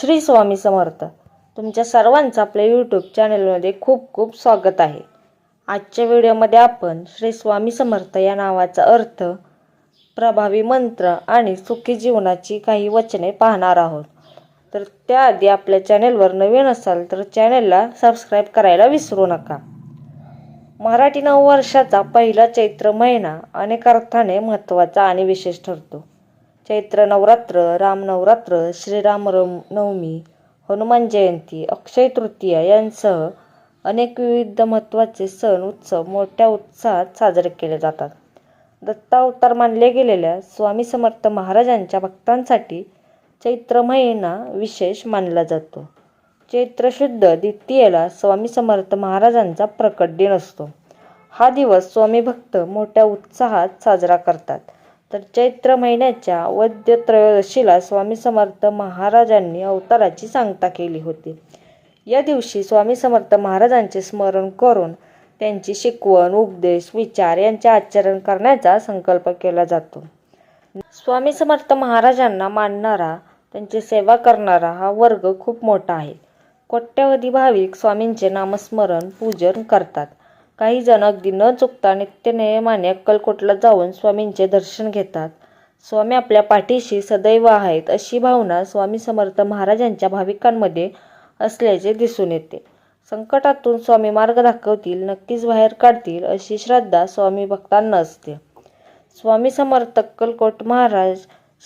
श्री स्वामी समर्थ. तुमच्या सर्वांचं आपल्या यूट्यूब चॅनलमध्ये खूप खूप स्वागत आहे. आजच्या व्हिडिओमध्ये आपण श्री स्वामी समर्थ या नावाचा अर्थ प्रभावी मंत्र आणि सुखी जीवनाची काही वचने पाहणार आहोत. तर त्याआधी आपल्या चॅनेलवर नवीन असाल तर चॅनेलला सबस्क्राईब करायला विसरू नका. मराठी नववर्षाचा पहिला चैत्र महिना अनेक अर्थाने महत्त्वाचा आणि विशेष ठरतो. चैत्र नवरात्र राम नवरात्र श्रीराम नवमी हनुमान जयंती अक्षय तृतीया यांसह अनेक विविध महत्त्वाचे सण उत्सव मोठ्या उत्साहात साजरे केले जातात. दत्तावतार मानले गेलेल्या स्वामी समर्थ महाराजांच्या भक्तांसाठी चैत्र महिना विशेष मानला जातो. चैत्र शुद्ध द्वितीयेला स्वामी समर्थ महाराजांचा प्रकट दिन असतो. हा दिवस स्वामी भक्त मोठ्या उत्साहात साजरा करतात. तर चैत्र महिन्याच्या वद्य त्रयोदशीला स्वामी समर्थ महाराजांनी अवताराची सांगता केली होती. या दिवशी स्वामी समर्थ महाराजांचे स्मरण करून त्यांची शिकवण उपदेश विचार यांचे आचरण करण्याचा संकल्प केला जातो. स्वामी समर्थ महाराजांना मानणारा त्यांची सेवा करणारा हा वर्ग खूप मोठा आहे. कोट्यवधी भाविक स्वामींचे नामस्मरण पूजन करतात. काही जण अगदी न चुकता नित्यनियमाने अक्कलकोटला जाऊन स्वामींचे दर्शन घेतात. स्वामी आपल्या पाठीशी सदैव आहेत अशी भावना स्वामी समर्थ महाराजांच्या भाविकांमध्ये असल्याचे दिसून येते. संकटातून स्वामी मार्ग दाखवतील नक्कीच बाहेर काढतील अशी श्रद्धा स्वामी भक्तांना असते. स्वामी समर्थ अक्कलकोट महाराज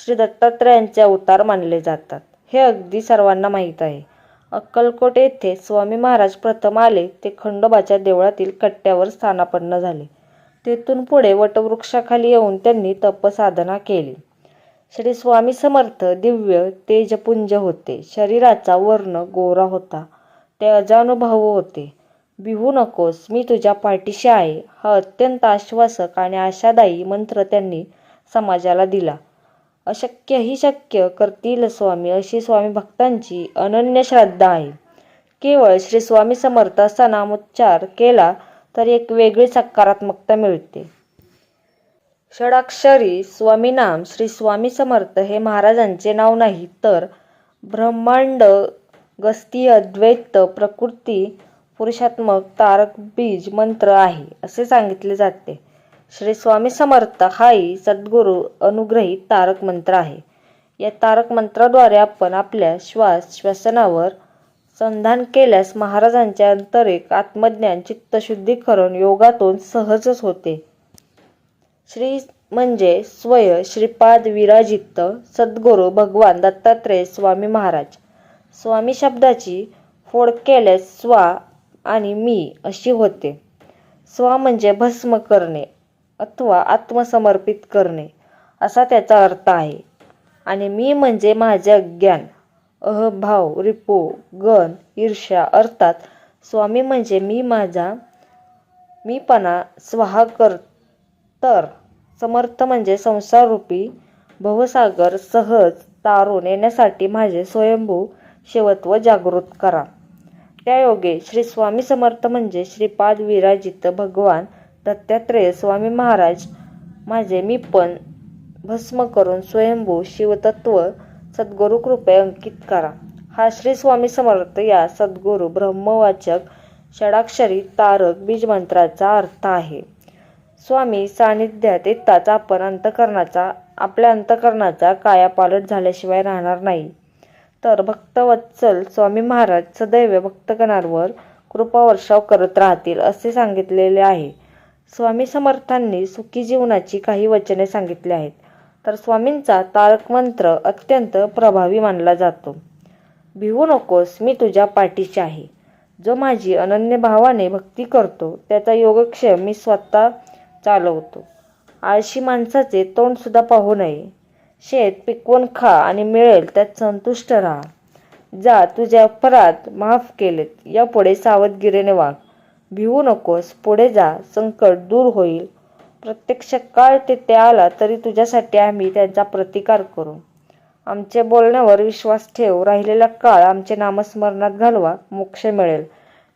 श्री दत्तात्रयांचे अवतार मानले जातात. हे अगदी सर्वांना माहीत आहे. अक्कलकोट येथे स्वामी महाराज प्रथम आले ते खंडोबाच्या देवळातील कट्ट्यावर स्थानापन्न झाले. तेथून पुढे वटवृक्षाखाली येऊन त्यांनी तपसाधना केली. श्री स्वामी समर्थ दिव्य तेजपुंज होते. शरीराचा वर्ण गोरा होता. ते अजानुभाव होते. बिहू नकोस मी तुझ्या पाठीशी आहे. हा अत्यंत आश्वासक आणि आशादायी मंत्र त्यांनी समाजाला दिला. अशक्यही शक्य करतील स्वामी अशी स्वामी भक्तांची अनन्य श्रद्धा आहे. केवळ श्री स्वामी समर्थ असा नामोच्चार केला तर एक वेगळी सकारात्मकता मिळते. षडाक्षरी स्वामी नाम श्री स्वामी समर्थ हे महाराजांचे नाव नाही तर ब्रह्मांड गस्ती अद्वैत प्रकृती पुरुषात्मक तारक बीज मंत्र आहे असे सांगितले जाते. श्री स्वामी समर्थ हाही सद्गुरू अनुग्रहित तारक मंत्र आहे. या तारक मंत्राद्वारे आपण आपल्या श्वास श्वसनावर संधान केल्यास महाराजांच्या आंतरिक आत्मज्ञान चित्तशुद्धीकरण योगातून सहजच होते. श्री म्हणजे स्वय श्रीपाद विराजित सद्गुरू भगवान दत्तात्रेय स्वामी महाराज. स्वामी शब्दाची फोड केल्यास स्वा आणि मी अशी होते. स्वा म्हणजे भस्म करणे. अथवा आत्मसमर्पित करणे असा त्याचा अर्थ आहे. आणि मी म्हणजे माझे अज्ञान अहभाव रिपो गण ईर्ष्या अर्थात स्वामी म्हणजे मी माझा मीपणा स्वाहा कर तर समर्थ म्हणजे संसाररूपी भवसागर सहज तारून येण्यासाठी माझे स्वयंभू शेवत्व जागृत करा. त्यायोगे श्री स्वामी समर्थ म्हणजे श्रीपाद विराजित भगवान दत्तात्रेय स्वामी महाराज माझे मी पण भस्म करून स्वयंभू शिवतत्व सद्गुरु कृपया अंकित करा. हा श्री स्वामी समर्थ या सद्गुरु ब्रह्मवाचक षडाक्षरी तारक बीजमंत्राचा अर्थ आहे. स्वामी सानिध्यात येताच आपण अंतकरणाचा आपल्या अंतकरणाचा कायापालट झाल्याशिवाय राहणार नाही. तर भक्तवत्सल स्वामी महाराज सदैव भक्तगणांवर कृपावर्षाव करत राहतील असे सांगितलेले आहे. स्वामी समर्थांनी सुखी जीवनाची काही वचने सांगितली आहेत. तर स्वामींचा तारक मंत्र अत्यंत प्रभावी मानला जातो. भिवू नकोस मी तुझ्या पाठीशी आहे. जो माझी अनन्य भावाने भक्ती करतो त्याचा योगक्षेम मी स्वतः चालवतो. आळशी माणसाचे तोंडसुद्धा पाहू नये. शेत पिकवून खा आणि मिळेल त्यात संतुष्ट राहा. जा तुझे अपराध माफ केलेत. यापुढे सावधगिरीने वाग. भिवू नकोस पुढे जा संकट दूर होईल. प्रत्यक्ष काळ ते आला तरी तुझ्यासाठी आम्ही त्यांचा प्रतिकार करू. आमच्या बोलण्यावर विश्वास ठेव राहिलेला काळ आमचे नामस्मरणात घालवा मोक्ष मिळेल.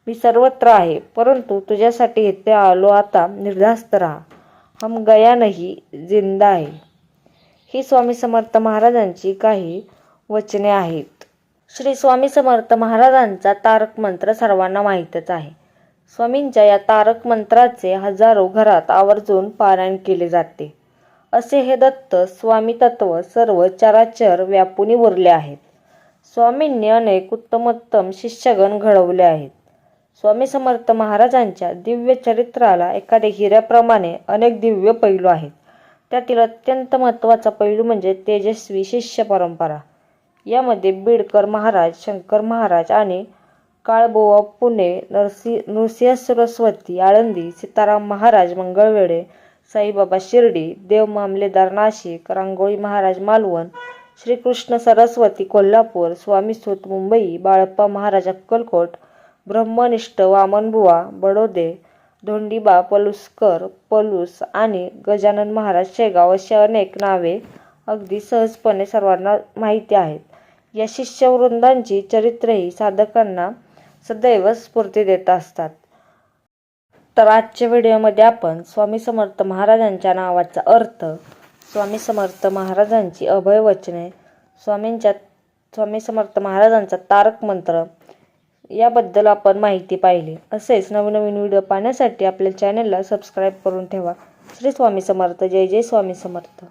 मी सर्वत्र आहे परंतु तुझ्यासाठी इथे आलो आता निर्धास्त राहा. हम गया नाही जिंदा आहे ही स्वामी समर्थ महाराजांची काही वचने आहेत. श्री स्वामी समर्थ महाराजांचा तारक मंत्र सर्वांना माहीतच आहे. स्वामींच्या या तारक मंत्राचे हजारो घरात आवर्जून पारायण केले जाते. असे हे दत्त स्वामी तत्व सर्व चराचर व्यापुनी उरले आहेत. स्वामींनी अनेक उत्तमोत्तम शिष्यगण घडवले आहेत. स्वामी समर्थ महाराजांच्या दिव्य चरित्राला एखाद्या हिऱ्याप्रमाणे अनेक दिव्य पैलू आहेत. त्यातील अत्यंत महत्त्वाचा पैलू म्हणजे तेजस्वी शिष्य परंपरा. यामध्ये बीडकर महाराज शंकर महाराज आणि काळबोवा पुणे नरसी नृसिंह सरस्वती आळंदी सीताराम महाराज मंगळवेढे साईबाबा शिर्डी देव मामलेदार नाशिक रांगोळी महाराज मालवण श्रीकृष्ण सरस्वती कोल्हापूर स्वामी सूत मुंबई बाळप्पा महाराज अक्कलकोट ब्रह्मनिष्ठ वामनबुवा बडोदे धोंडीबा पलुसकर पलूस आणि गजानन महाराज शेगाव अशी अनेक नावे अगदी सहजपणे सर्वांना माहिती आहेत. या शिष्यवृंदांची चरित्रही साधकांना सदैव स्फूर्ती देत असतात. तर आजच्या व्हिडिओमध्ये आपण स्वामी समर्थ महाराजांच्या नावाचा अर्थ स्वामी समर्थ महाराजांची अभयवचने स्वामींच्या स्वामी समर्थ महाराजांचा तारक मंत्र याबद्दल आपण माहिती पाहिली. असेच नवीन नवीन व्हिडिओ पाहण्यासाठी आपल्या चॅनलला सबस्क्राईब करून ठेवा. श्री स्वामी समर्थ जय जय स्वामी समर्थ.